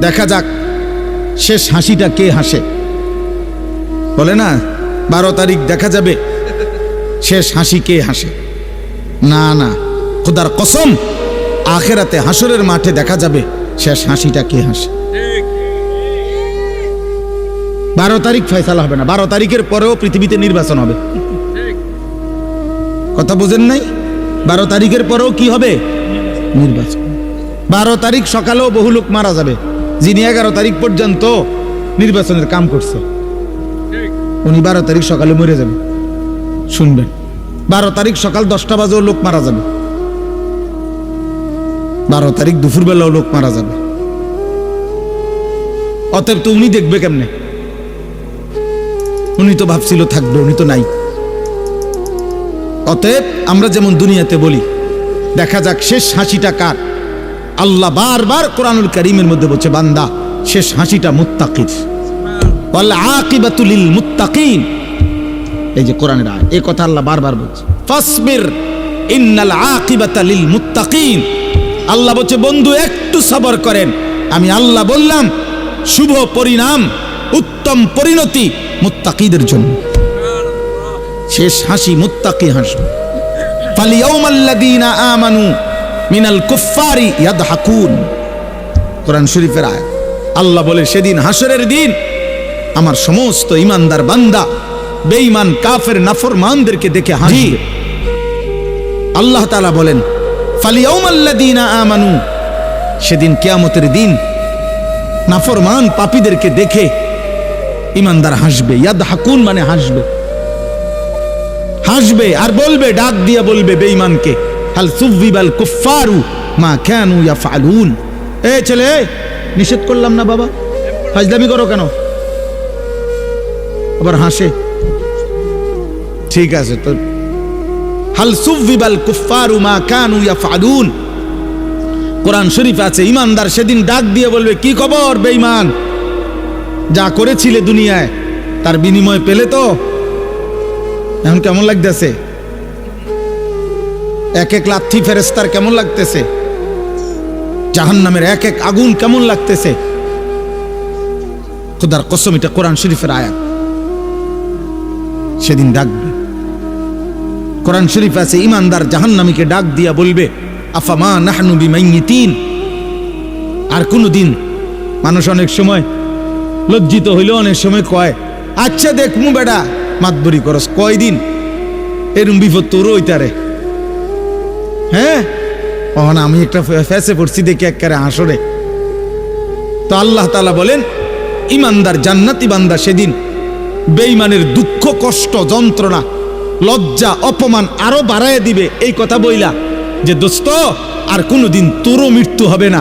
দেখা যাক শেষ হাসিটা কে হাসে। বলে না, বারো তারিখ দেখা যাবে, শেষ হাসি কে হাসে। না না, খোদার কসম, আখেরাতে হাসরের মাঠে দেখা যাবে শেষ হাসিটা কে হাসে। বারো তারিখ ফয়সালা হবে না, বারো তারিখের পরেও পৃথিবীতে নির্বাচন হবে। কথা বুঝেন নাই? বারো তারিখের পরেও কি হবে? নির্বাচন। বারো তারিখ সকালেও বহু লোক মারা যাবে। যিনি এগারো তারিখ পর্যন্ত নির্বাচনের কাম করছে, উনি বারো তারিখ সকালে মরে যাবে। শুনবেন, বারো তারিখ সকাল দশটা বাজেও লোক মারা যাবে। বারো তারিখ দুপুরবেলাও লোক মারা যাবে। অতএব তো উনি দেখবে কেমনে? উনি তো ভাবছিল থাকবে, উনি তো নাই। অতএব আমরা যেমন দুনিয়াতে বলি, দেখা যাক শেষ হাসিটা কার। আল্লাহ বারবার কোরআনুল করিমের মধ্যে বলছে, বান্দা, শেষ হাসিটা মুত্তাকির। আকিবাতুলিল মুত্তাকিন। এই যে কোরআনের আয়াত, এই কথা আল্লাহ বারবার বলছে। ফাসবির ইন্নাল আকিবাতা লিল মুত্তাকিন। আল্লাহ বলছে, বন্ধু, একটু সবর করেন। আমি আল্লাহ বললাম, শুভ পরিণাম, উত্তম পরিণতি মুত্তাকিদের জন্য। শেষ হাসি মুত্তাকি হাসবে। ফালিয়াউমাল্লাযীনা আমানু মিনাল কুফফারি ইয়াদহাকুন। কোরআন শরীফের আয়াত। আল্লাহ বলে সেদিন হাসরের দিন আমার সমস্ত ইমানদার বান্দা বেঈমান কাফের নাফরমানদেরকে দেখে হাসবে। আল্লাহ তাআলা বলেন ফালিয়াউমাল্লাযীনা আমানু সেদিন কিয়ামতের দিন নাফরমান পাপীদেরকে দেখে ইমানদার হাসবে। ইয়াদ হাকুন মানে হাসবে। হাসবে আর বলবে ডাক দিয়ে বলবে বেঈমানকে। হাল সুবিবাল কুফফারু মা কানু ইয়াফআলুন। এ ছেলে, নিষেধ করলাম না বাবা। ফাজলামি করো কেন? আবার হাসে। ঠিক আছে তো। হাল সুবিবাল কুফফারু মা কানু ইয়াফআলুন। কোরআন শরীফ আছে, ইমানদার সেদিন ডাক দিয়ে বলবে, কি খবর বেঈমান? যা করেছিলে দুনিয়ায়, তার বিনিময় পেলে তো? এখন কেমন লাগতেছে? এক এক লাথি ফেরেস্তার কেমন লাগতেছে? জাহান নামের এক এক আগুন কেমন লাগতেছে? খুদার কসম, এটা কোরআন শরীফের আয়াত। সেদিন ডাকবে কোরআন শরীফ আছে, ইমানদার জাহান্নামীকে ডাক দিয়া বলবে আফামা নাহনু আর কোনো দিন মানুষ অনেক সময় লজ্জিত হইলেও অনেক সময় কয় আচ্ছা দেখ মু বেডা মাতবরি করস, কয়দিন? এরম বিপদ তোরও ওইটারে হ্যাঁ? আমি একটা ফ্যাসে পড়ছি দেখি একবারে আসরে তো আল্লাহ তালা বলেন ইমানদার জান্নাতি বান্দা সেদিন বেঈমানের দুঃখ, কষ্ট, যন্ত্রণা, লজ্জা, অপমান আরও বাড়ায় দিবে। এই কথা বইলা যে, দোস্ত, আর কোনোদিন তোরও মৃত্যু হবে না,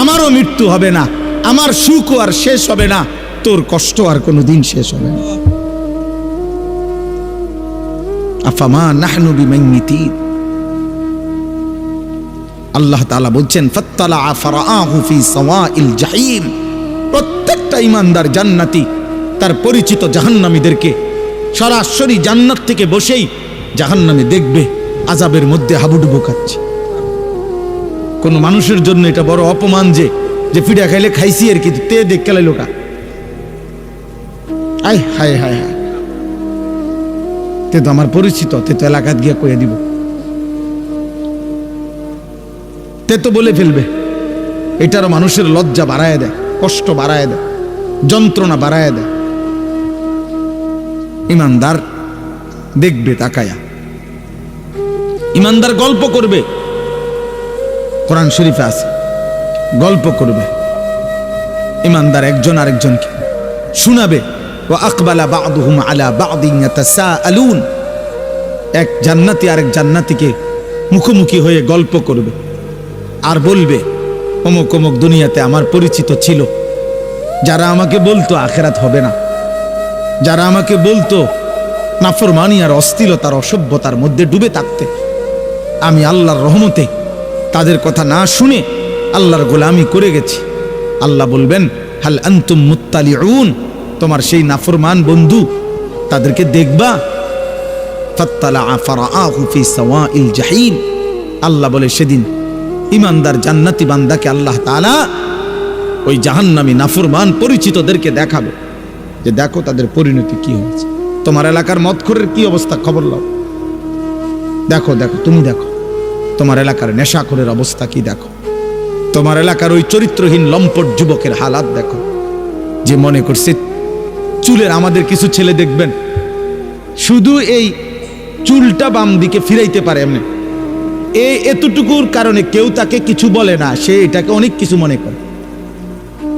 আমারও মৃত্যু হবে না, আমার সুখও আর শেষ হবে না, তোর কষ্ট আর কোনোদিন শেষ হবে না। আফামা নাহনু বিমাইয়িতিন। আল্লাহ তাআলা বলছেন প্রত্যেকটা ইমানদার জান্নাতি তার পরিচিত জাহান্নামীদেরকে সরাসরি জান্নাত থেকে বসেই জাহান্নামে দেখবে আজাবের মধ্যে হাবুডুবু খাচ্ছে। কোন মানুষের জন্য এটা বড় অপমান যে যে পিঠা খাইলে খাইছি আর কি, তে দেখ কেলাই লোকা আয়, হায় হায় হায়। তে তো আমার পরিচিত, তে তো এলাকাত গিয়া কইয়া দিব। তে তো বলে ফেলবে। এটারও মানুষের লজ্জা বাড়ায় দেয়, কষ্ট বাড়ায় দেয়, যন্ত্রণা বাড়ায় দেয়। ইমানদার দেখবে, তাকায়া। ইমানদার গল্প করবে। কোরআন শরীফে আছে, গল্প করবে। ইমানদার একজন আরেকজনকে শুনাবে। ও আকবালা বাদুহুম আলা ইয়াতাসাআলুন। এক জান্নাতি আরেক জান্নাতিকে মুখোমুখি হয়ে গল্প করবে। আর বলবে, অমুক অমুক দুনিয়াতে আমার পরিচিত ছিল। যারা আমাকে বলতো আখেরাত হবে না। যারা আমাকে বলতো নাফরমানি আর অস্থিরতার অসভ্যতার মধ্যে ডুবে থাকতে। আমি আল্লাহর রহমতে তাদের কথা না শুনে আল্লাহর গোলামি করে গেছি। আল্লাহ বলবেন, হাল আন্তুম মুত্তালিউন? তোমার সেই নাফরমান বন্ধু তাদেরকে দেখবা। ফাত্তালা ফারাআহু ফি সাওয়াইল জাহিম। আল্লাহ বলে, সেদিন ইমানদার জান্নাতি বান্দাকে আল্লাহ তাআলা ওই জাহান্নামী নাফুরমান পরিচিতদেরকে দেখাবো যে দেখো তাদের পরিণতি কি হয়েছে। তোমার এলাকার মদখোরের কি অবস্থা? খবর লাও। দেখো দেখো, তুমি দেখো। তোমার এলাকার নেশাখোরের অবস্থা কি দেখো? তোমার এলাকার ওই চরিত্রহীন লম্পট যুবকের হালাত দেখো। যে মনে করছে, চুলের আমাদের কিছু ছেলে দেখবেন। শুধু এই চুলটা বাম দিকে ফিরাইতে পারে এমনি। এই এতটুকুর কারণে কেউ তাকে কিছু বলে না, সে এটাকে অনেক কিছু মনে করে।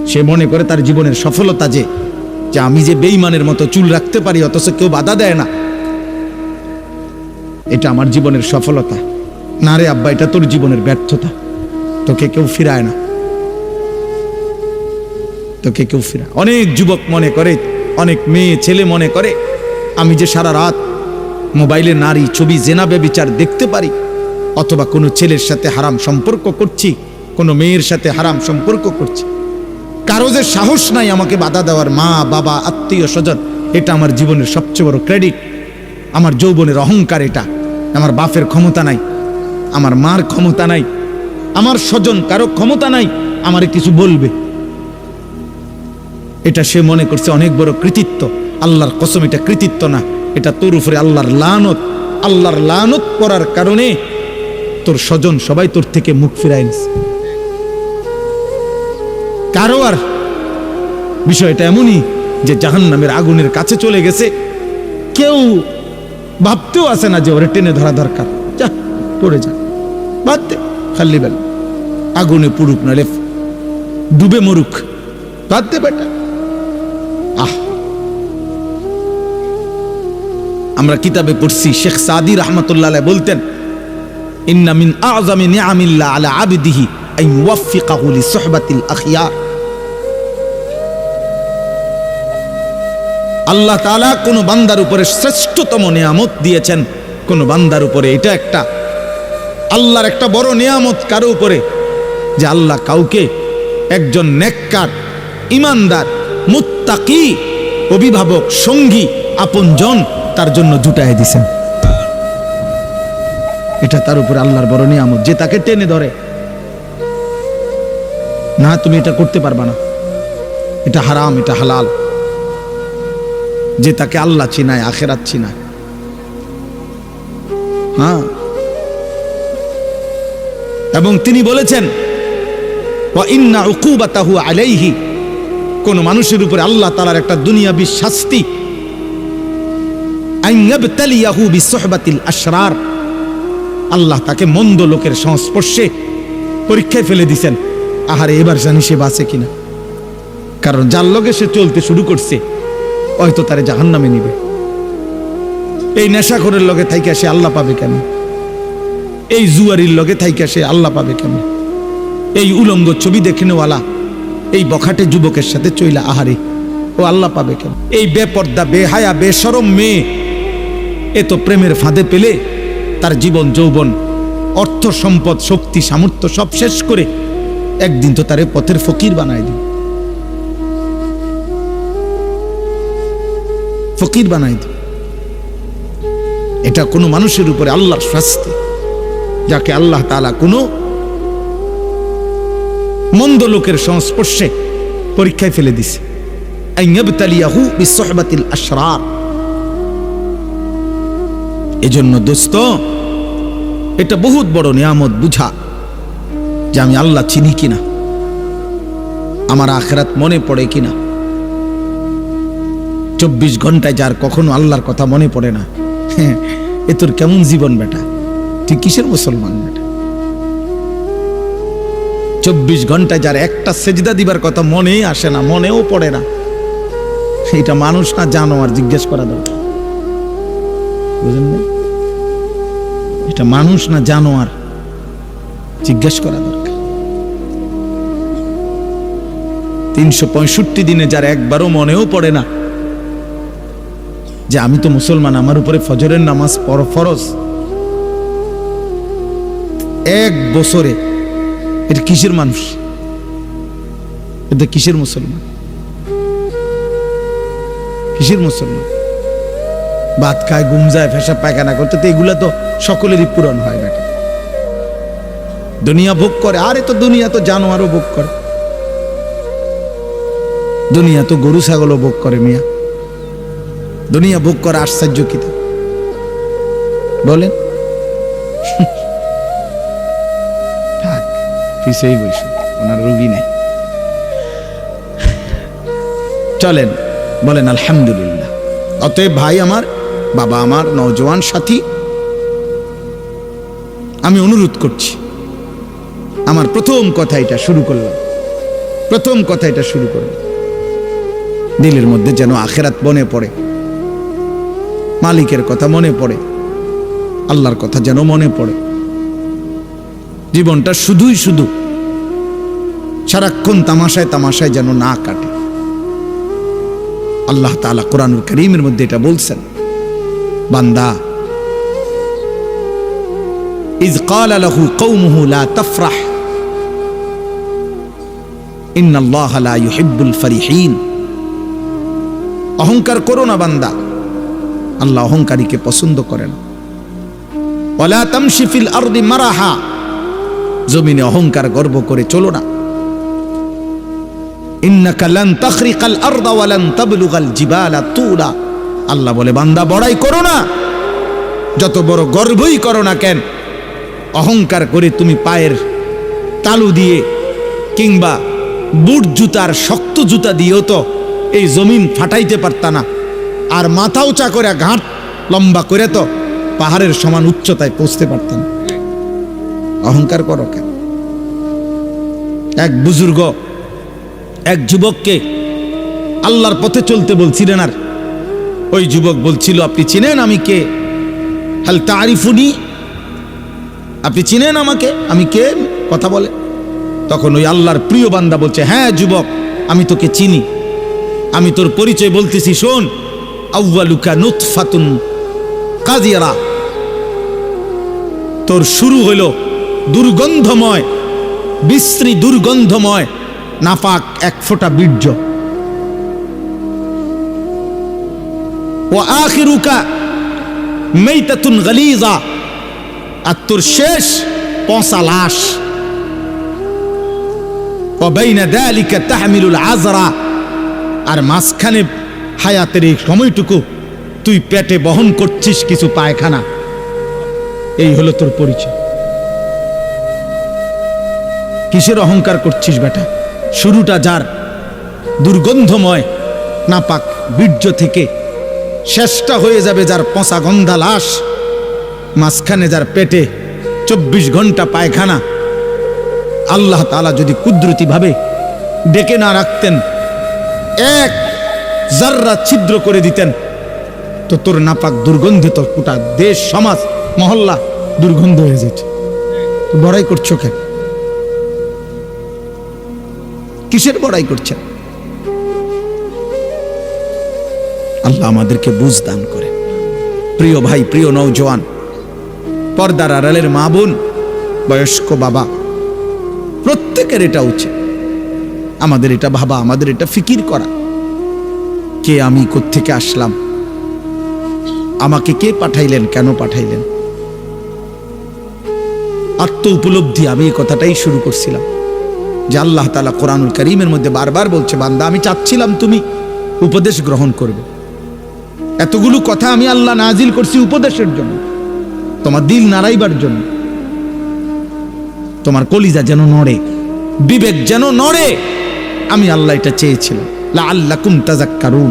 সে মনে করে তার জীবনের সফলতা যে যে আমি যে বেইমানের মতো চুল রাখতে পারি, অথচ কেউ বাধা দেয় না। এটা আমার জীবনের সফলতা। না রে আব্বা, এটা তোর জীবনের ব্যর্থতা। তোকে কেউ ফিরায় না। তোকে কেউ ফিরায় অনেক যুবক মনে করে, অনেক মেয়ে ছেলে মনে করে, আমি যে সারা রাত মোবাইলে নারী ছবি জেনাবে বিচার দেখতে পারি অথবা কোনো ছেলের সাথে হারাম সম্পর্ক করছি, কোনো মেয়ের সাথে হারাম সম্পর্ক করছি। কারও যে সাহস নাই আমাকে বাধা দেওয়ার, মা, বাবা, আত্মীয়, স্বজন, এটা আমার জীবনের সবচেয়ে বড় ক্রেডিট আমার যৌবনের অহংকার এটা। আমার বাপের ক্ষমতা নাই, আমার মার ক্ষমতা নাই, আমার স্বজন কারও ক্ষমতা নাই, আমারে কিছু বলবে। এটা সে মনে করছে অনেক বড় কৃতিত্ব। আল্লাহর কসম, এটা কৃতিত্ব না। এটা তোর উপরে আল্লাহর লানত। আল্লাহর লানত করার কারণে তোর স্বজন সবাই তোর থেকে মুখ ফিরাই কারও আর বিষয়টা এমনই যে জাহান নামের আগুনের কাছে চলে গেছে, কেউ ভাবতেও আসে না যে ওরে টেনে ধরা দরকার। যা, পড়ে যা। দে খাল্লি বেল। আগুনে পুড়ুক নালে ডুবে মরুক। দে বেটা। আহ। আমরা কিতাবে পড়ছি, শেখ সাদি রহমতুল্লাহ বলতেন ইন্না মিন আযমি নিআমিল্লাহ আলা আবদিহি আন ইউওয়াফিকাহু লিসুহবাতিল আখিয়ার আল্লাহ তাআলা কোন বান্দার উপরে শ্রেষ্ঠতম নিয়ামত দিয়েছেন। কোন বান্দার উপরে এটা একটা। আল্লাহর একটা বড় নিয়ামত কারও উপরে? যে আল্লাহ কাউকে একজন নেককার, ইমানদার, মুত্তাকি, অভিভাবক, সঙ্গী, আপনজন তার জন্য জুটায় দিছেন এটা তার উপরে আল্লাহর বড় নিয়ামত। যে তাকে টেনে ধরে। না, তুমি এটা করতে পারবা না। এটা হারাম, এটা হালাল। যে তাকে আল্লাহ চিনায়, আখেরাত চিনায়। হ্যাঁ? এবং তিনি বলেছেন ইন্না উকুবাতাহু আলাইহি। কোন মানুষের উপরে আল্লাহ তালার একটা দুনিয়াবি শাস্তি। আন ইয়াবতালিয়াহু বিসুহবাতিল আশরার। আল্লাহ তাকে মন্দ লোকের সংস্পর্শে পরীক্ষায় ফেলে দিছেন। আহারে, এবার জানি সে বাঁচে কিনা। কারণ যার লগে সে চলতে শুরু করছে, হয়তো তারে জাহান্নামে নিবে। এই নেশাখোরের লগে থাইকা সে আল্লাহ পাবে কেন এই জুয়ারির লগে থাইকা সে আল্লাহ পাবে কেন এই উলঙ্গ ছবি দেখে নেওয়ালা এই বখাটে যুবকের সাথে চইলা আহারে, ও আল্লাহ পাবে কেন এই বেপর্দা, বেহায়া বেসরম মেয়ে, এ তো প্রেমের ফাঁদে পেলে তার জীবন, যৌবন, অর্থ, সম্পদ, শক্তি, সামর্থ্য সব শেষ করে একদিন তো তারে পথের ফকির বানায় দিন ফকির বানাই দিন এটা কোনো মানুষের উপরে আল্লাহর শাস্তি, যাকে আল্লাহ তাআলা কোনো মন্দ লোকের সংস্পর্শে পরীক্ষায় ফেলে দিছে। আশরার। এজন্য দোস্ত, এটা বহুত বড় নিয়ামত বুঝা যে আমি আল্লাহ চিনি কিনা, আমার আখেরাত মনে পড়ে কিনা। চব্বিশ ঘন্টায় যার কখনো আল্লাহর কথা মনে পড়ে না, এ তোর কেমন জীবন বেটা? তুই কিসের মুসলমান বেটা? চব্বিশ ঘন্টায় যার একটা সেজদা দিবার কথা মনেই আসে না, মনেও পড়ে না। এটা মানুষ না জানো আর জিজ্ঞেস করা দরকার। বুঝলেন না এটা মানুষ না জানোয়ার? জিজ্ঞেস করা দরকার। তিনশো পঁয়ষট্টি দিনে যার একবারও মনেও পড়ে না যে আমি তো মুসলমান, আমার উপরে ফজরের নামাজ পর ফরজ। এক বছরে এটা কিসের মানুষ? এটা কিসের মুসলমান? কিসের মুসলমান? ভাত খায় গুম যায়, ফেসা পায়খানা করতে, তো এগুলা তো সকলেরই পূরণ হয় বেটা দুনিয়া ভোগ করে, আরে তো দুনিয়া তো জানোয়ারও ভোগ করে। দুনিয়া তো গরু ছাগলও ভোগ করে মিয়া। দুনিয়া ভোগ করা আশ্চর্য কি বলেন। থাক বসে ওনার রুগী নাই। চলেন, বলেন আলহামদুলিল্লাহ। অতএব ভাই আমার, বাবা আমার, নওজোয়ান সাথী আমি অনুরোধ করছি। আমার প্রথম কথা এটা শুরু করলাম। প্রথম কথা এটা শুরু করলাম। দিলের মধ্যে যেন আখেরাত মনে পড়ে। মালিকের কথা মনে পড়ে। আল্লাহর কথা যেন মনে পড়ে। জীবনটা শুধুই শুধু সারাক্ষণ তামাশায় তামাশায় যেন না কাটে। আল্লাহ তাআলা কোরআনুল করিমের মধ্যে এটা বলছেন, বান্দা ইজ ক্বালা লাহু কওমুহু লা তাফরাহ ইন্নাল্লাহা লা ইউহিব্বুল ফারিহিন অহংকার করো না বান্দা। আল্লাহ অহংকারীকে পছন্দ করেন জমিনে অহংকার গর্ব করে চলো না। আল্লাহ বলে, বান্দা, বড়াই করো না। যত বড় গর্বই করো না কেন অহংকার করে তুমি পায়ের তালু দিয়ে কিংবা বুট জুতার শক্ত জুতা দিয়েও তো এই জমিন ফাটাইতে পারতা না। আর মাথা উঁচা করে ঘাট লম্বা করে তো পাহাড়ের সমান উচ্চতায় পৌঁছতে পারতাম অহংকার করো কেন? এক বুজুর্গ এক যুবককে আল্লাহর পথে চলতে বলছিলেন আর ওই যুবক বলছিল, আপনি চিনেন আমি কে? হাল তারিফুনি আপনি চিনেন আমাকে? আমি কে? কথা বলে। তখন ওই আল্লাহর প্রিয় বান্দা বলছে হ্যাঁ যুবক, আমি তোকে চিনি। আমি তোর পরিচয় বলতেছি, শোন। আউ্বালুকা নুৎফাতুন কাজিয়ারা তোর শুরু হইল দুর্গন্ধময়, বিশ্রী দুর্গন্ধময়, নাপাক এক ফোঁটা বীর্য। ও আখিরুকা মেইতাতুন গালিজা। আর তোর শেষ পচা লাশ তাহমিলুল আজরা। আর মাঝখানে হায়াতের এই সময়টুকু তুই পেটে বহন করছিস কিছু পায়খানা। এই হলো তোর পরিচয়। কিসের অহংকার করছিস বেটা? শুরুটা যার দুর্গন্ধময়, নাপাক বীর্য থেকে শেষটা হয়ে যাবে যার পচা গন্ধা লাশ। মাঝখানে যার পেটে চব্বিশ ঘণ্টা পায়খানা, আল্লাহ তালা যদি কুদরতিভাবে ডেকে না রাখতেন, এক জাররা ছিদ্র করে দিতেন, তো তোর নাপাক দুর্গন্ধে তোর গোটা দেশ, সমাজ, মহল্লা দুর্গন্ধ হয়ে যেত। বড়াই করছ কেন? কিসের বড়াই করছেন? আল্লাহ আমাদেরকে বুঝ দান করে প্রিয় ভাই, প্রিয় নৌজওয়ান পর্দার আড়ালের মা বোন, বয়স্ক বাবা, প্রত্যেকের এটা উচিত। আমাদের এটা ভাবা, আমাদের এটা ফিকির করা। কে আমি থেকে আসলাম? আমাকে কে পাঠাইলেন, কেন পাঠাইলেন? আত্ম উপলব্ধি, আমি এই কথাটাই শুরু করছিলাম, যে আল্লাহ তালা কোরআনুল করিমের মধ্যে বারবার বলছে, বান্দা, আমি চাচ্ছিলাম তুমি উপদেশ গ্রহণ করবে। এতগুলো কথা আমি আল্লাহ নাজিল করছি উপদেশের জন্য। তোমার দিল নাড়াইবার জন্য। তোমার কলিজা যেন নড়ে, বিবেক যেন নড়ে, আমি আল্লাহ এটা চেয়েছিলাম। লা আল্লাকুম তাজাক্কারুন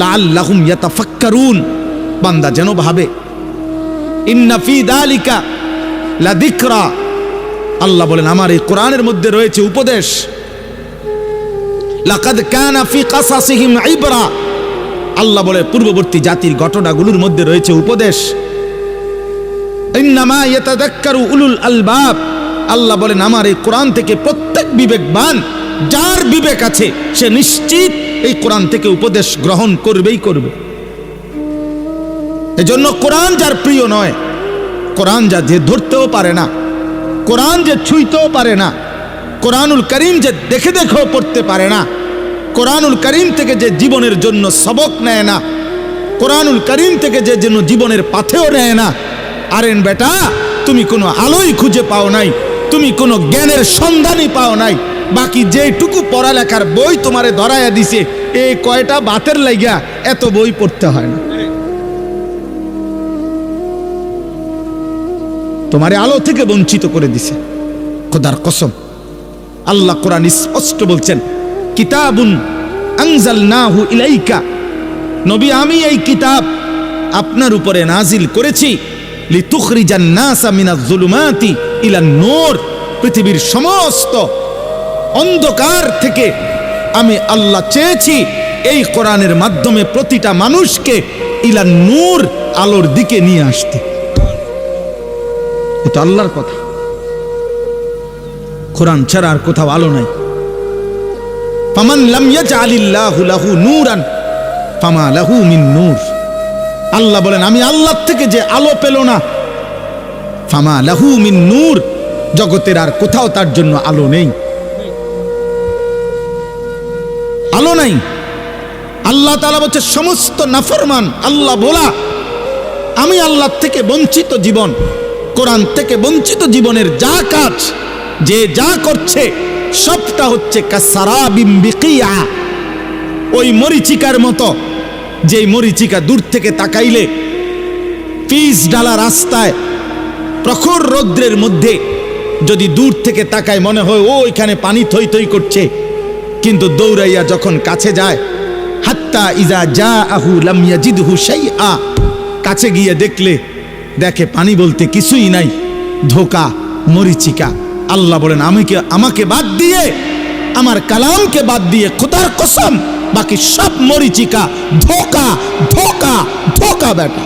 লা আল্লাহুম ইয়াতাফাক্কারুন। বান্দা যেন ভাবে, ইন্না ফি দালিকা লা যিকরা আল্লাহ বলেন, আমার এই কোরআনের মধ্যে রয়েছে উপদেশ, লাকাদ কানা ফি কাসাসিহিম ইবরা। আল্লাহ বলে, পূর্ববর্তী জাতির ঘটনাগুলোর মধ্যে রয়েছে উপদেশ উলুল আল্লাহ বলেন, আমার এই কোরআন থেকে প্রত্যেক বিবেকবান, যার বিবেক আছে, সে নিশ্চিত এই কোরআন থেকে উপদেশ গ্রহণ করবেই করবে। এজন্য কোরআন যার প্রিয় নয়, কোরআন যা যে ধরতেও পারে না, কোরআন যে ছুঁইতেও পারে না, কোরআনুল করিম যে দেখে দেখেও পড়তে পারে না, কোরআনুল করিম থেকে যে জীবনের জন্য সবক নেয় না, কোরআনুল করিম থেকে যে যেন জীবনের পাথেও নেয় না আরেন বেটা, তুমি কোনো আলোই খুঁজে পাও নাই, তুমি কোনো জ্ঞানের সন্ধানই পাও নাই, বাকি যেটুকু পড়ালেখার বই তোমারে ধরাইয়া দিছে, এই কয়টা বাতের লাইগা এত বই পড়তে হয় না। তোমারে আলো থেকে বঞ্চিত করে দিছে। খোদার কসম, আল্লাহ কোরআন স্পষ্ট বলছেন, কিতাবুন আনজালনাহু ইলাইকা। নবী, আমি এই কিতাব আপনার উপরে নাজিল করেছি নূর। পৃথিবীর সমস্ত অন্ধকার থেকে আমি আল্লাহ চেয়েছি এই কোরআনের মাধ্যমে প্রতিটা মানুষকে ইলান নূর আলোর দিকে নিয়ে আসতে। এ তো আল্লাহর কথা। কোরআন ছাড়া আর কোথাও আলো নাই। ফামান লাম ইয়াজআলিল্লাহু লাহু নূরান, ফামা লাহু মিন নূর। আল্লাহ বলেন, আমি আল্লাহ থেকে যে আলো পেল না, ফামা লাহু মিন নূর, জগতের আর কোথাও তার জন্য আলো নেই। আলো নাই। আল্লাহ তালা বলছে, সমস্ত নাফরমান, আল্লাহ বলা আমি আল্লাহ থেকে বঞ্চিত জীবন, কোরআন থেকে বঞ্চিত জীবনের যা কাজ, যে যা করছে, সবটা হচ্ছে কাসারাবিম বিকিয়া, ওই মরিচিকার মতো। যেই মরিচিকা দূর থেকে তাকাইলে পিস ডালা রাস্তায়, প্রখর রৌদ্রের মধ্যে যদি দূর থেকে তাকায় মনে হয়, ও ওইখানে পানি থই থই করছে। কিন্তু দৌড়াইয়া যখন কাছে যায়, হাত্তা ইজা যা আহু লামিয়া জিদহু সেই আ কাছে গিয়ে দেখলে, দেখে পানি বলতে কিছুই নাই। ধোকা, মরিচিকা, আল্লাহ বলেন, আমাকে আমাকে বাদ দিয়ে, আমার কালামকে বাদ দিয়ে খোদার কসম বাকি সব মরিচিকা, ধোকা ধোকা ধোকা বেটা।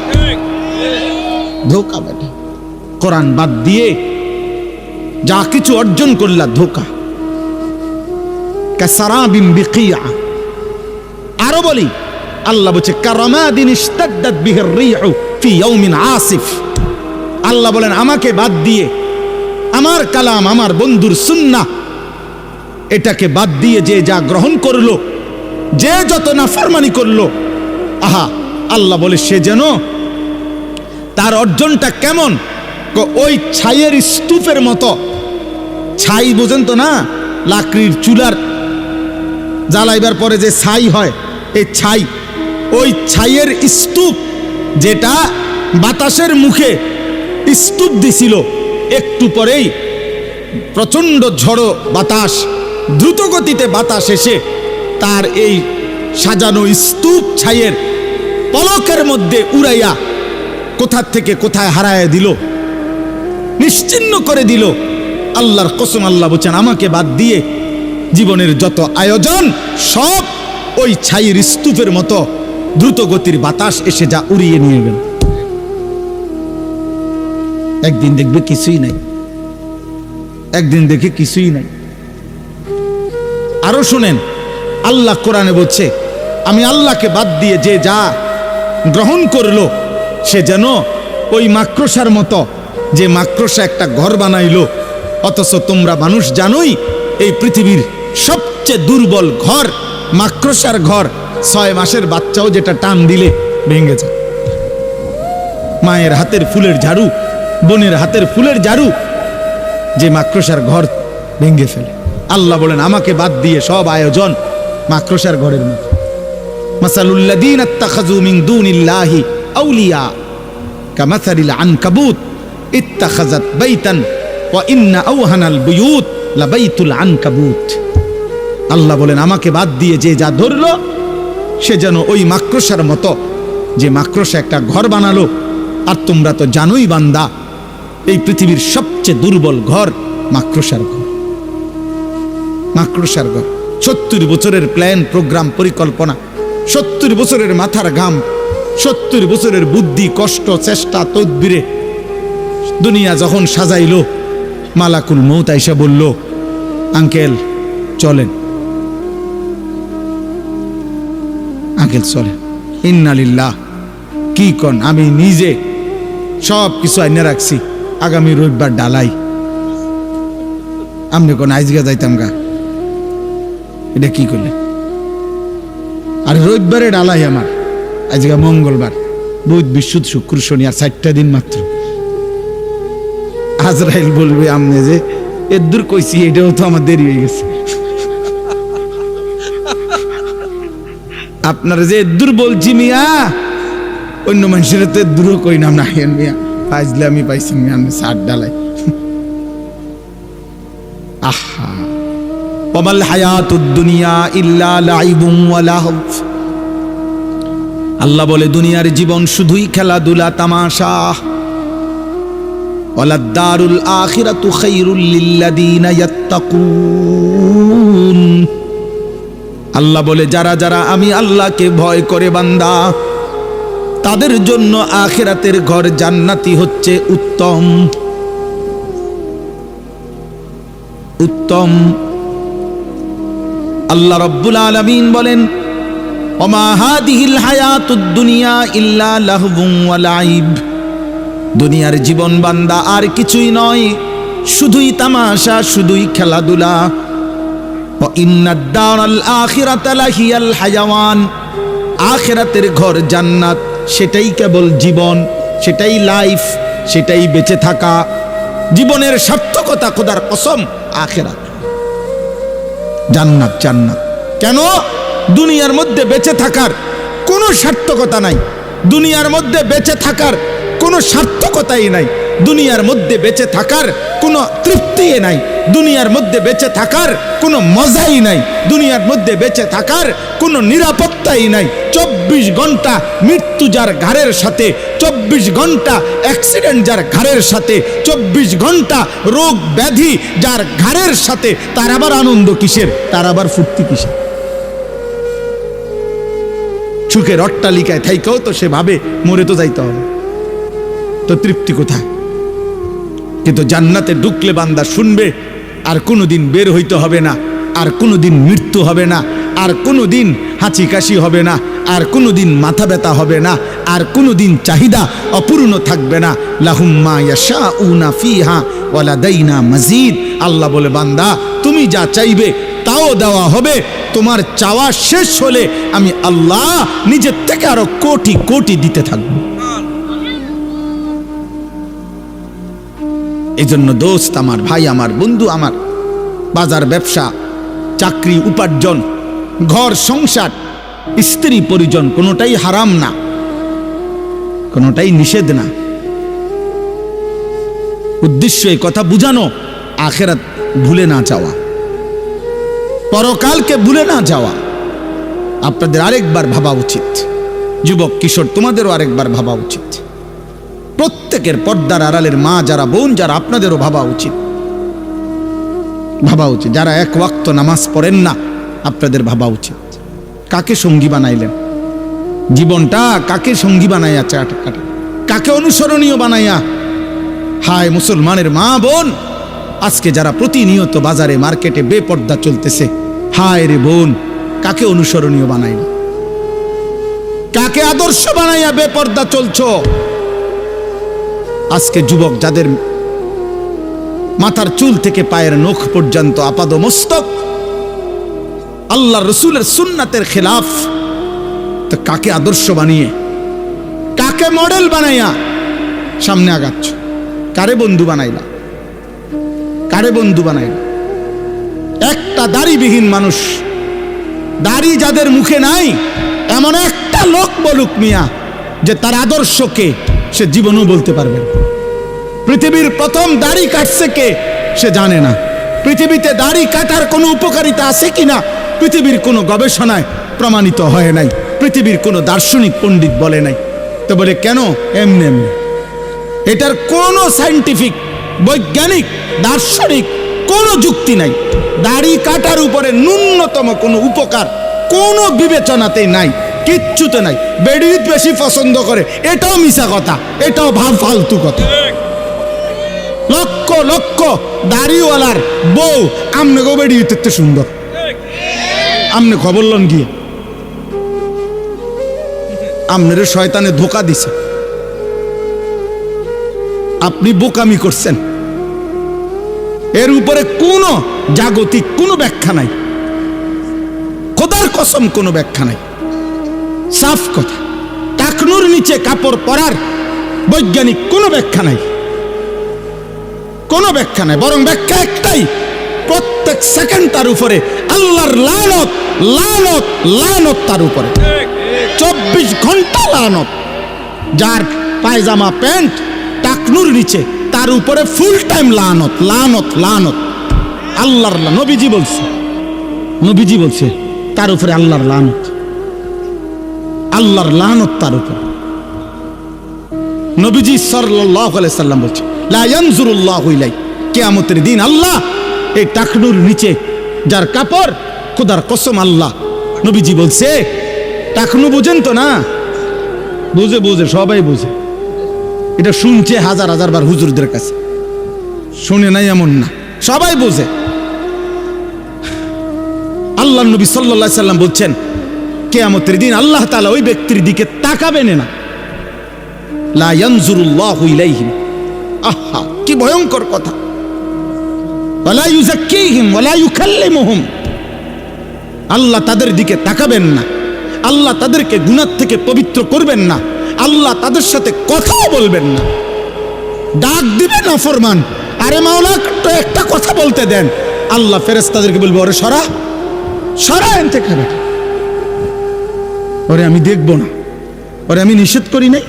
ধোকা বেটা। কোরআন বাদ দিয়ে যা কিছু অর্জন করলা ধোকা। আরও বলি, আল্লাহ বলছে, কারামাদিন ইস্তাদ্দাত বিহির রিহু ফি ইয়াউমিন আসিফ। আল্লাহ বলেন, আমাকে বাদ দিয়ে আমার কালাম, আমার বন্ধুর সুন্নাহ, এটাকে বাদ দিয়ে যে যা গ্রহণ করল যে যত না নাফরমানি করল, আহা, আল্লাহ বলে সে যেন তার অর্জনটা কেমন? ওই ছাইয়ের স্তূপের মতো। ছাই বোঝেন তো না? লাকড়ির চুলার জ্বালাইবার পরে যে ছাই হয় এই ছাই। ওই ছাইয়ের স্তূপ যেটা বাতাসের মুখে স্তূপ দিছিল, একটু পরেই প্রচণ্ড ঝড়ো বাতাস, দ্রুতগতিতে বাতাস এসে তার এই সাজানো স্তূপ ছাইয়ের পলকের মধ্যে উড়াইয়া কোথা থেকে কোথায় হারায় দিল, নিশ্চিন্ন করে দিল। আল্লাহর কসম আল্লাহ বলছেন, আমাকে বাদ দিয়ে জীবনের যত আয়োজন, সব ওই ছাইয়ের স্তূপের মতো দ্রুত গতির বাতাস এসে যা উড়িয়ে নিয়ে গেল। একদিন দেখবে কিছুই নাই। একদিন দেখে কিছুই নাই। আরও শুনেন আল্লাহ কোরআনে বলছে, আমি আল্লাহকে বাদ দিয়ে যে যা গ্রহণ করল, সে যেন ওই মাক্রসার মতো, যে মাক্রসা একটা ঘর বানাইলো। অথচ তোমরা মানুষ জানোই, এই পৃথিবীর সবচেয়ে দুর্বল ঘর মাক্রসার ঘর, ছয় মাসের বাচ্চাও যেটা টান দিলে ভেঙে যায়। মায়ের হাতের ফুলের ঝাড়ু, বোনের হাতের ফুলের ঝাড়ু, যে মাক্রসার ঘর ভেঙে ফেলে। আল্লাহ বলেন, আমাকে বাদ দিয়ে সব আয়োজন মাক্রসার ঘরের মতো। মাসালুল্লাযীনা ইত্তাখাযু মিন দুনিল্লাহি আউলিয়া কামাসালিল আনকাবুত, ইত্তাখাযাত বাইতান ওয়া ইন্না আওহানাল বুয়ুত লাবাইতুল আল্লাহ বলেন, আমাকে বাদ দিয়ে যে যা ধরলো, সে যেন ওই মাক্রসার মতো, যে মাক্রসা একটা ঘর বানালো, আর তোমরা তো জানোই বান্দা, এই পৃথিবীর সবচেয়ে দুর্বল ঘর মাক্রসার ঘর। মাক্রসার ঘর। সত্তর বছরের প্ল্যান প্রোগ্রাম পরিকল্পনা, সত্তর বছরের মাথার ঘাম, সত্তর বছরের বুদ্ধি, কষ্ট, চেষ্টা, তদবিরে দুনিয়া যখন সাজাইলো, মালাকুল মৌত আইসা বলল, আঙ্কেল, চলেন। আঙ্কেল, চলেন। ইন্নালিল্লাহ কি কন? আমি নিজে সব কিছু আইনে রাখছি। আগামী রবিবার ডালাই। আমনে কোন আইজগা যাইতাম গা? এটা কি করলেন আর রবিবারে ডালাই আমার, আজকে মঙ্গলবার, বুধ বিশুদ্ধ শুক্র, শনি আর চারটা দিন মাত্র। আজরাইল বলবে আমনে যে এর দূর কইছি, এটাও তো আমার দেরি হয়ে গেছে। আপনার যে দুর্বল মিয়া, অন্য মানুষের তো দূর কই নাম না হেন মিয়া ফাইজলে আমি পাইছি মিয়া, আমি সার ডালাই। আহা। ইল্লা আল্লাহ বলে, দুনিয়ার জীবন শুধুই খেলাধুলা, তামাশা। আখিরাতু আল্লাহ বলে, যারা যারা আমি আল্লাহকে ভয় করে বান্দা, তাদের জন্য আখেরাতের ঘর জান্নাতি হচ্ছে উত্তম। উত্তম আল্লাহ রব্বুল আলামিন বলেন দুনিয়ার জীবন বান্দা আর কিছুই নয়, শুধুই তামাশা, শুধুই খেলাধুলা। ইন্নাদ দারাল আখিরাতা লাহিয়াল হায়াওয়ান। ঘর জান্নাত, সেটাই কেবল জীবন, সেটাই লাইফ, সেটাই বেঁচে থাকা। জীবনের সার্থকতা খোদার কসম আখেরাত। জান্নাত জান্নাত। কেন? দুনিয়ার মধ্যে বেঁচে থাকার কোনো সার্থকতা নাই। দুনিয়ার মধ্যে বেঁচে থাকার কোনো সার্থকতাই নাই। দুনিয়ার মধ্যে বেঁচে থাকার কোনো তৃপ্তি নাই। দুনিয়ার মধ্যে বেঁচে থাকার কোনো মজাই নাই। দুনিয়ার মধ্যে বেঁচে থাকার কোনো নিরাপত্তাই নাই। চব্বিশ ঘণ্টা মৃত্যু যার ঘাড়ের সাথে, চব্বিশ ঘণ্টা অ্যাক্সিডেন্ট যার ঘাড়ের সাথে, চব্বিশ ঘণ্টা রোগ ব্যাধি যার ঘাড়ের সাথে, তার আবার আনন্দ কিসের? তার আবার ফুর্তি কিসের? সুখের অট্টালিকায় থাইকেও তো সে ভাবে মরে তো যাইতে হবে। তো তৃপ্তি কোথায়? কিন্তু জান্নাতে ঢুকলে বান্দা শুনবে, আর কোনোদিন বের হইতে হবে না, আর কোনোদিন মৃত্যু হবে না, আর কোনোদিন হাঁচি কাশি হবে না, আর কোনোদিন মাথা ব্যথা হবে না, আর কোনোদিন চাহিদা অপূর্ণ থাকবে না। লাহুম্মা ইয়াশাউনা ফিহা ওয়ালা দাইনা মাজিদ। আল্লাহ বলে, বান্দা, তুমি যা চাইবে তাও দেওয়া হবে। তোমার চাওয়া শেষ হলে আমি আল্লাহ নিজের থেকে আরও কোটি কোটি দিতে থাকব। এই জন্য দোস্ত আমার ভাই, আমার বন্ধু, আমার বাজার ব্যবসা, চাকরি, উপার্জন, ঘর, সংসার, স্ত্রী, পরিজন, কোনোটাই হারাম না, কোনোটাই নিষেধ না। উদ্দেশ্য এই কথা বুঝানো, আখেরাত ভুলে না যাওয়া। পরকালকে ভুলে না যাওয়া, আপনাদের আরেকবার ভাবা উচিত। যুবক, কিশোর, তোমাদেরও আরেকবার ভাবা উচিত। প্রত্যেকের পর্দার আড়ালের মা, যারা বোন, যারা আপনাদেরও ভাবা উচিত। ভাবা উচিত। যারা এক ওয়াক্ত নামাজ পড়েন না, আপনাদের ভাবা উচিত। কাকে সঙ্গী বানাইলেন? জীবনটা কাকে সঙ্গী বানাইয়া চাট কাটে? কাকে অনুসরণীয় বানাইয়া? হায় মুসলমানের মা, বোন! আজকে যারা প্রতিনিয়ত বাজারে, মার্কেটে বেপর্দা চলতেছে, হায় রে বোন! কাকে অনুসরণীয় বানাইল? কাকে আদর্শ বানাইয়া বেপর্দা চলছো? আজকে যুবক যাদের মাথার চুল থেকে পায়ের নখ পর্যন্ত আপাদ মস্তক আল্লাহ রসুলের সুন্নাতের খেলাফ, তো কাকে আদর্শ বানিয়ে, কাকে মডেল বানাইয়া সামনে আগাচ্ছ? কারে বন্ধু বানাইলা? কারে বন্ধু বানাইলা? একটা দাড়িবিহীন মানুষ, দাড়ি যাদের মুখে নাই, এমন একটা লোক বলুক মিয়া, যে তার আদর্শকে সে জীবনও বলতে পারবে না। পৃথিবীর প্রথম দাড়ি কাটছে কে সে জানে না। পৃথিবীতে দাড়ি কাটার কোনো উপকারিতা আছে কিনা পৃথিবীর কোনো গবেষণায় প্রমাণিত হয় নাই। পৃথিবীর কোনো দার্শনিক পণ্ডিত বলে নাই। তো বলে, কেন? এমনি এমনি। এটার কোনো সাইন্টিফিক, বৈজ্ঞানিক, দার্শনিক কোনো যুক্তি নাই। দাড়ি কাটার উপরে ন্যূনতম কোনো উপকার কোনো বিবেচনাতেই নাই। কিচ্ছুতে নাই। বেডিউত বেশি পছন্দ করে। এটাও মিশা কথা। এটাও ভাব ফালতু কথা। লক্ষ লক্ষ দাড়িওয়ালার বউ আমনে গো বেডিউত এত সুন্দর। আমনে খবর লন গিয়ে। আমনের শয়তানে ধোকা দিছে। আপনি বোকামি করছেন। এর উপরে কোনো জাগতিক কোনো ব্যাখ্যা নাই। খোদার কসম কোনো ব্যাখ্যা নাই। সাফ কথা। টাকনুর নিচে কাপড় পরার বৈজ্ঞানিক কোনো ব্যাখ্যা নাই। কোনো ব্যাখ্যা নাই, বরং ব্যাখ্যা একটাই, প্রত্যেক সেকেন্ড তার উপরে, আল্লাহর লানত লানত লানত তার উপরে। চব্বিশ ঘণ্টা লানত। যার পায়জামা, প্যান্ট টাকনুর নিচে, তার উপরে ফুল টাইম লানত লানত লানত। আল্লাহর নবীজি বলছে নবীজি বলছে, তার উপরে আল্লাহর লানত। আল্লাহর লানত তার উপরে। নবীজি আলাইহি সাল্লাম বলছে, লা ইয়ানজুরুল্লাহু ইলাই কিয়ামতের দিন আল্লাহ এই টাকনুর নিচে, যার কাপড়, খোদার কসম আল্লাহ। নবীজি বলছে, টাকনু বুঝেন তো না? বুঝে বুঝে, সবাই বুঝে। এটা শুনছে হাজার হাজার বার হুজুরদের কাছে। শুনে নাই এমন না। সবাই বুঝে। আল্লাহ নবী সাল্লাল্লাহু সাল্লাম বলছেন কেয়ামতের দিন আল্লাহ তালা ওই ব্যক্তির দিকে তাকাবেন না। লা ইয়ানজুরুল্লাহু ইলাইহিম। আহা, কি ভয়ঙ্কর কথা। ওয়ালা ইউজাক্কিহিম ওয়ালা ইউকাল্লিমুহুম। আল্লাহ তাদের দিকে তাকাবেন না। আল্লাহ তাদেরকে গুনাহ থেকে পবিত্র করবেন না। আল্লাহ তাদের সাথে কথাও বলবেন না। ডাক দিবে না ফরমান। আরে মাওলা তো একটা কথা বলতে দেন। আল্লাহ ফেরেশতাদেরকে বলবে, ওরে সরা সরা এনতে খাবে ওরে আমি দেখব না। ওরে আমি নিষেধ করি নাই।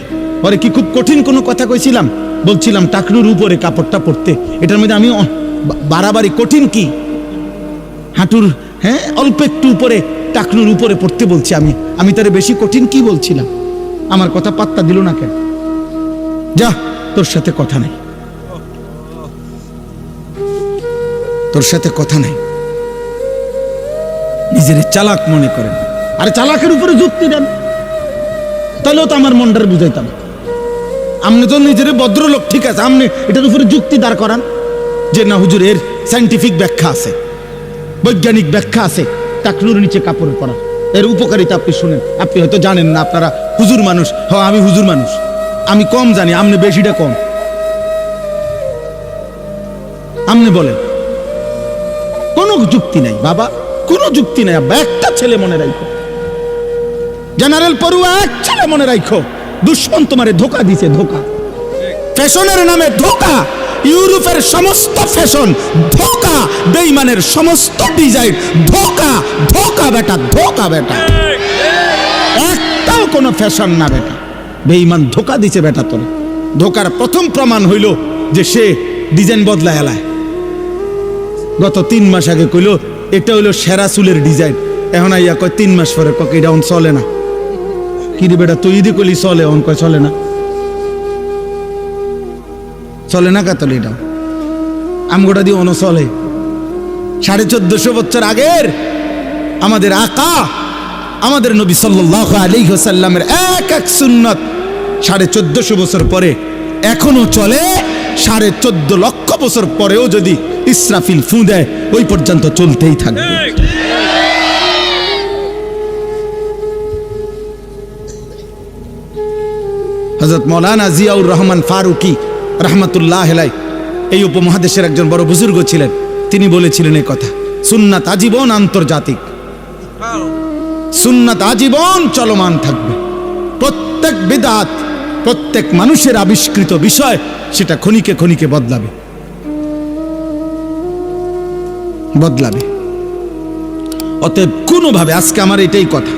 ওরে কি খুব কঠিন কোনো কথা কইছিলাম। বলছিলাম টাকনুর উপরে কাপড়টা পরতে। এটার মধ্যে আমি বাড়াবাড়ি কঠিন কি? হাঁটুর হ্যাঁ অল্প একটু উপরে টাকনুর উপরে পড়তে বলছি আমি। আমি তারে বেশি কঠিন কি বলছিলাম? আমার কথা পাত্তা দিল না কেন? যা, তোর সাথে কথা নাই। তোর সাথে কথা নাই। নিজের চালাক মনে করেন। আরে চালাকের উপরে যুক্তি দেন। তাহলেও তো আমার মনটার বুঝাইতাম। আপনি তো নিজের ভদ্রলোক, ঠিক আছে, আপনি এটার উপরে যুক্তি দাঁড় করান যে না হুজুর, এর সাইন্টিফিক ব্যাখ্যা আছে, বৈজ্ঞানিক ব্যাখ্যা আছে টাকনুর নিচে কাপড় পরা। এর উপকারিতা আপনি শুনেন। আপনি হয়তো জানেন না, আপনারা হুজুর মানুষ। হ, আমি হুজুর মানুষ। আমি কম জানি, আপনি বেশিটা কম। আপনি বলেন, কোনো যুক্তি নাই, বাবা, কোনো যুক্তি নাই, আব্বা, একটা ছেলে মনে রাখো জেনারেল পড়ুয়া এক ছেলে মনে রাখো দুশ্মন তোমারে ধোকা দিছে, ধোকা। ফ্যাশনের নামে ধোকা। ইউরোপের সমস্ত ফ্যাশন ধোকা। বেইমানের সমস্ত ডিজাইন ধোকা। ধোকা বেটা ধোকা বেটা। একটাও কোনো ফ্যাশন না বেটা। বেইমান ধোকা দিছে বেটা তোরে। ধোকার প্রথম প্রমাণ হইল যে সে ডিজাইন বদলা এলায়। গত তিন মাস আগে কইলো, এটা হইল সেরা চুলের ডিজাইন। এখন আইয়া কয়, তিন মাস পরে কক, এটা চলে না। কি রে বেটা, তুই যদি কইলি চলে এখন কয় চলে না? চলে না কাতলে এটা? আমগোটা দিয়ে অন চলে। সাড়ে চোদ্দশো বছর আগের আমাদের আকা, আমাদের নবী সাল্লাল্লাহু আলাইহি ওয়াসাল্লামের এক এক সুন্নত সাড়ে চোদ্দশো বছর পরে এখনও চলে। সাড়ে চোদ্দ লক্ষ বছর পরেও যদি ইসরাফিল ফু দেয়, ওই পর্যন্ত চলতেই থাকবে। হজরত মৌলানা জিয়াউর রহমান ফারুকি রহমতুল্লাহ হেলাই এই উপমহাদেশের একজন বড় বুজুর্গ ছিলেন। তিনি বলেছিলেন এই কথা, সুন্নাত আজীবন আন্তর্জাতিক। সুন্নাত আজীবন চলমান থাকবে। প্রত্যেক বিদাত, প্রত্যেক মানুষের আবিষ্কৃত বিষয় সেটা ক্ষণিকে ক্ষণিকে বদলাবে। বদলাবে। অতএব কোনোভাবে আজকে আমার এটাই কথা